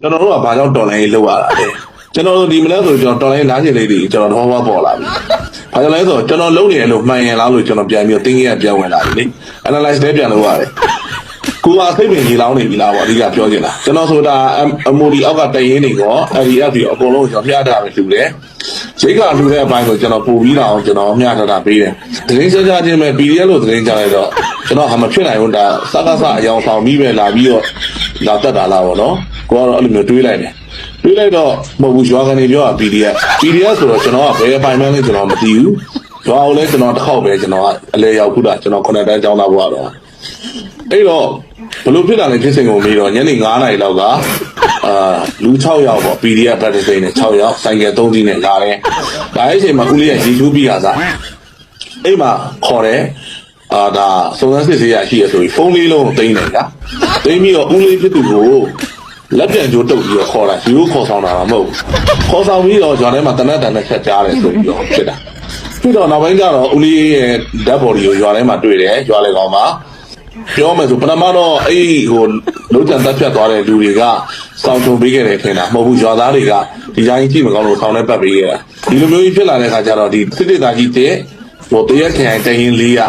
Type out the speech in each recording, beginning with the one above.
ကျွန်တော်တို့ကဘာကြောင့်တော်လိုင်းရေးလောက်ရတာလဲကျွန်တော်တို့ဒီမနေ့ဆိုကျွန်တော်တော်လိုင်းနားကျင်လေးတွေကျွန်တော်တော့ဘောပေါ်လာပြီဘာကြောင့်လဲဆိုတော့ကျွန်တော်လုံးနေတယ်လို့မှန်ရင်လားလို့ကျွန်တော်ပြန်ပြီးတော့တင်းကြီးကပြန်ဝင်လာပြီလေ analyze လည်းပြန်လုပ်ရတယ်ကိုကစိတ်ပင်ကြီးလောင်းနေပြီလားပေါ့အဓိကပြောချင်တာကျွန်တော်ဆိုတာအမိုဒီအောက်ကတရင်နေကော LDF ပြီးအကုန်လုံးကျွန်တော်ဖျားထားပဲလူတယ်ရိတ်ကလူတဲ့အပိုင်းကိုကျွန်တော်ပို့ပြီးတော့ကျွန်တော်မျှထားတာပေးတယ်သတင်းစကြချင်းပဲ PDF လို့သတင်းကြလိုက်တော့ကျွန်တော်ဟာမဖြစ်နိုင်ဘူးဒါစကားစအယောင်ဆောင်ပြီးပဲလာပြီးတော့ လာတက်တာလားပေါ့နော်ကိုကတော့အဲ့လိုမျိုးတွေးလိုက်တယ်တွေးလိုက်တော့မဟုတ်ဘူးရွာကနေပြောတာ PDF PDF ဆိုတော့ကျွန်တော်ကဘယ်အပိုင်းမှန်းလဲကျွန်တော်မသိဘူးရွာကိုလည်းကျွန်တော်တစ်ခေါက်ပဲကျွန်တော်ကအလဲရောက်ခုတာကျွန်တော်ခုနှစ်တန်းကျောင်းသားဘွားတော့အဲ့တော့ဘလို့ဖြစ်တာလဲဖြစ်စဉ်ကိုမေးတော့ညနေ9နာရီလောက်ကအာလူ6ယောက်ပေါ့ PDF ဘတ်တစ်စိမ်းနဲ့6ယောက်ဆိုင်ကယ်3စီးနဲ့လာတယ်။ဒါအဲ့အချိန်မှာဦးလေးကရေချိုးပြီးတာစားအဲ့မှာခေါ်တယ်အာဒါစုံစမ်းစစ်ဆေးရရှိရဆိုပြီးဖုန်းလေးလုံးကိုသိမ်းတယ်ကွာ။ သိမ်းပြီးတော့ဦးလေးဖြစ်သူကိုလက်ပြန်ကြိုးတုပ်ပြီးတော့ခေါ်တာဒီလိုခေါ်ဆောင်တာမဟုတ်ဘူး။ခေါ်ဆောင်ပြီးတော့ဂျွန်ထဲမှာတနက်တန်နဲ့ချက်ကြားတယ်ဆိုပြီးတော့ဖြစ်တာ။ပြီးတော့နောက်ပိုင်းကျတော့ဦးလေးရဲ့ dead body ကိုရွာထဲမှာတွေ့တယ်ရွာလေကောင်မှာပြောမယ်ဆိုပထမတော့အဲ့ဒီဟိုလုံးချန်တက်ဖြတ်သွားတဲ့လူတွေကစောင့်ချုံပေးခဲ့တယ်ခင်ဗျာမဟုတ်ဘူးရွာသားတွေကဒီတိုင်းကြည့်မကောင်းလို့ဆောင်းနဲ့ပတ်ပေးခဲ့တာဒီလိုမျိုးကြီးဖြစ်လာတဲ့ခါကျတော့ဒီစစ်စစ်သားကြီးတဲ့ဟိုတရက်ခရိုင်တရင်လေးရ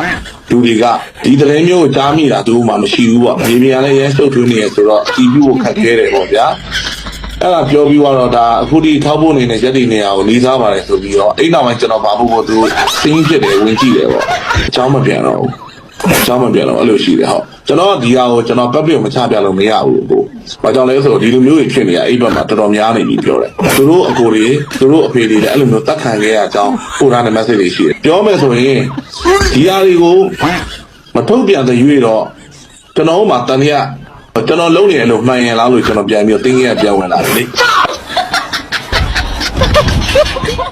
လူတွေကဒီတရင်မျိုးကိုကြားမိတာသူမှမရှိဘူးပေါ့မြေပြင်ကလည်းရဲရှုပ်ထွေးနေရဆိုတော့တီးပြီးကိုခတ်ခဲတယ်ပေါ့ဗျာအဲ့ဒါပြောပြီးတော့ဒါအခုဒီထောက်ဖို့နေနဲ့ရက်ဒီနေရာကိုလေးစားပါတယ်ဆိုပြီးတော့အဲ့နောက်ပိုင်းကျွန်တော်ဘာဖို့ကိုသူစင်းဖြစ်တယ်ဝင်ကြည့်တယ်ပေါ့အချောင်းမပြန်တော့ဘူးအကြောင်းမပြတော့အဲ့လိုရှိတယ်ဟုတ် ကျွန်တော်ကဒီဟာကိုကျွန်တော် public ကိုမချပြလို့မရဘူးကို။ဘာကြောင့်လဲဆိုတော့ဒီလိုမျိုးတွေဖြစ်နေရအဲ့ဘက်မှာတော်တော်များနေပြီပြောတယ်။သူတို့အကိုတွေသူတို့အဖေတွေလည်းအဲ့လိုမျိုးတတ်ခံခဲ့ရအကြောင်းပို့ထားတဲ့ message တွေရှိတယ်။ပြောမယ်ဆိုရင်ဒီဟာတွေကိုမထုတ်ပြန်တဲ့ရွေးတော့ကျွန်တော်တို့မှာတန်ရကျွန်တော်လုံးနေတယ်လို့မှန်ရင်လားလို့ကျွန်တော်ပြန်ပြီးတော့တင်းကြီးကပြန်ဝင်လာတယ်လေ။